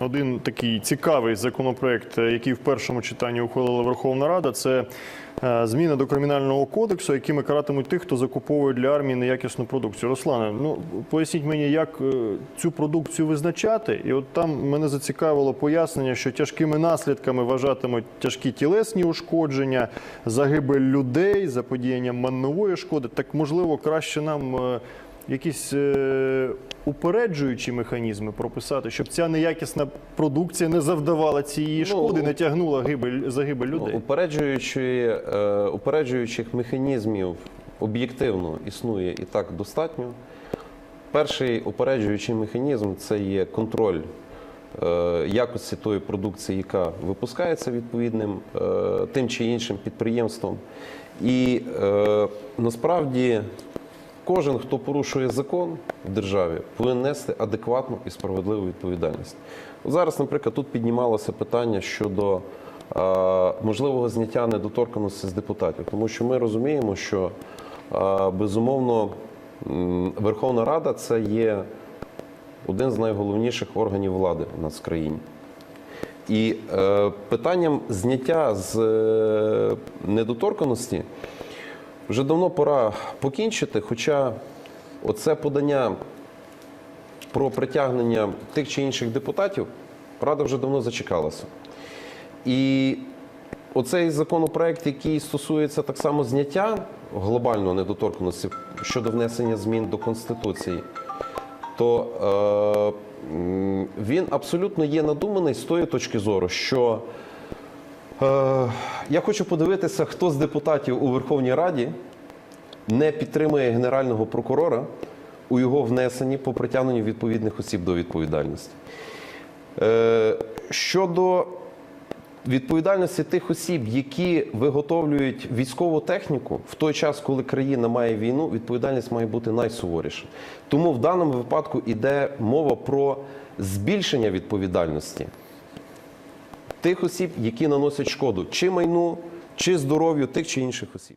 один такий цікавий законопроект, е, який в першому читанні ухвалила Верховна Рада. Це е, зміни до кримінального кодексу, якими каратимуть тих, хто закуповує для армії неякісну продукцію. Руслане, ну поясніть мені, як е, цю продукцію визначати. І от там мене зацікавило пояснення, що тяжкими наслідками вважатимуть тяжкі тілесні ушкодження, загибель людей, заподіяння маннової шкоди. Так можливо, краще нам. Якісь е, упереджуючі механізми прописати, щоб ця неякісна продукція не завдавала цієї шкоди, у- не тягнула гибель загибель Ну, людей. Упереджуючи, е, упереджуючих механізмів об'єктивно існує і так достатньо. Перший упереджуючий механізм це є контроль е, якості тої продукції, яка випускається відповідним е, тим чи іншим підприємством. І е, насправді кожен, хто порушує закон в державі, повинен нести адекватну і справедливу відповідальність. Зараз, наприклад, тут піднімалося питання щодо е, можливого зняття недоторканості з депутатів, тому що ми розуміємо, що е, безумовно Верховна Рада це є один з найголовніших органів влади у нас в країні. І е, питанням зняття з недоторканості вже давно пора покінчити, хоча оце подання про притягнення тих чи інших депутатів Рада вже давно зачекалася. І оцей законопроект, який стосується так само зняття глобальної недоторканості щодо внесення змін до Конституції, то е, він абсолютно є надуманий з тої точки зору, що я хочу подивитися, хто з депутатів у Верховній Раді не підтримує генерального прокурора у його внесенні по притягненню відповідних осіб до відповідальності. Е, щодо відповідальності тих осіб, які виготовлюють військову техніку в той час, коли країна має війну, відповідальність має бути найсуворіша. Тому в даному випадку йде мова про збільшення відповідальності тих осіб, які наносять шкоду чи майну, чи здоров'ю тих чи інших осіб.